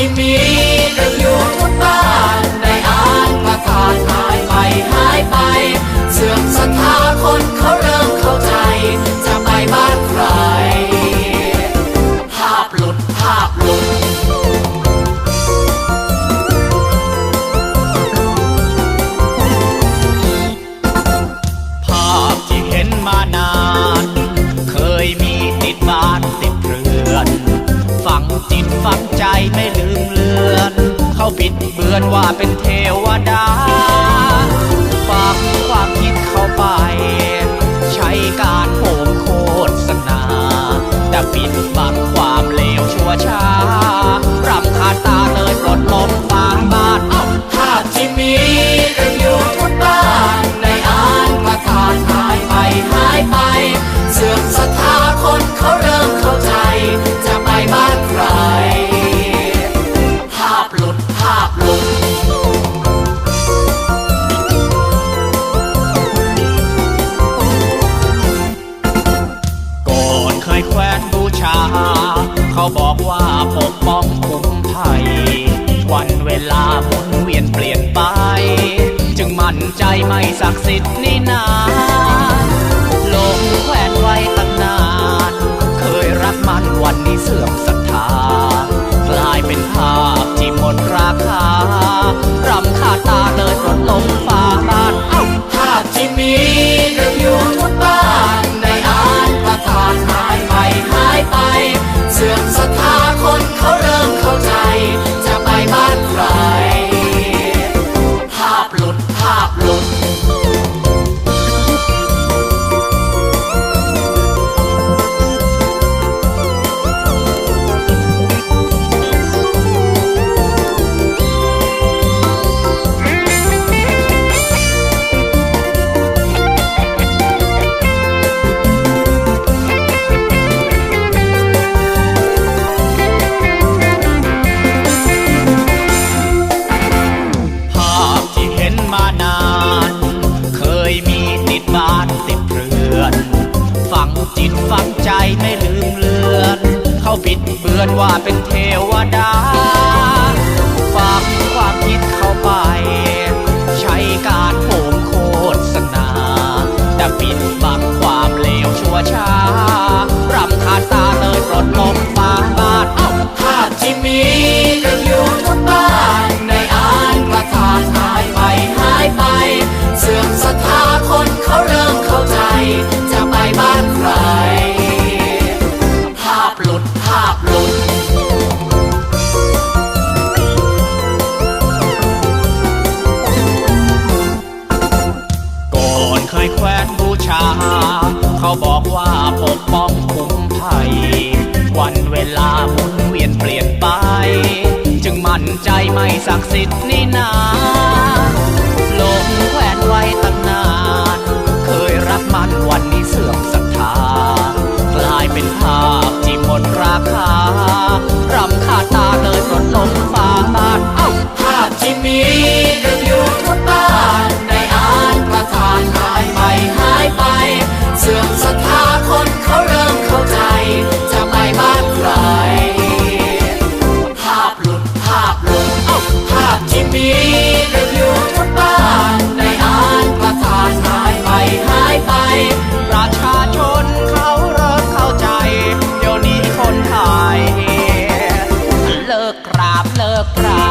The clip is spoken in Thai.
to me. บิดเบือนว่าเป็นเทวดาฝังความคิดเข้าไป ใช้การโผมโคดสนา แต่ปิดบังความเลวชั่วช้า เขาบอกว่าปกป้องคุ้มภัยวันเวลาหมุนเวียนเปลี่ยนไป จึงมั่นใจไม่ศักดิ์สิทธิ์ ดบ้านติดเรือน ฝังจิตฝังใจไม่ลืมเลือน เขาบิดเบือนว่าเป็นเทวดาฝังความคิดเข้าไป ใช้การโหมโฆษณาแต่ปิดบังความเลวชั่วช้ารำคาญตาเลยปลดลมฟ้าบ้านเอ้าภาพที่มีายแควนบูชา เขาบอกว่าปกป้องคุ้มภัย วันเวลาหมุนเวียนเปลี่ยนไป จึงมั่นใจไม่ศักดิ์สิทธิ์นี่นาลงแควนไว้ตั้งนาน เคยรักมันวันนี้เสื่อมศรัทธากลายเป็นภาพที่หมดราคารำคาตาเลยรถลงฟ้าบ้า้าภาพที่มี pra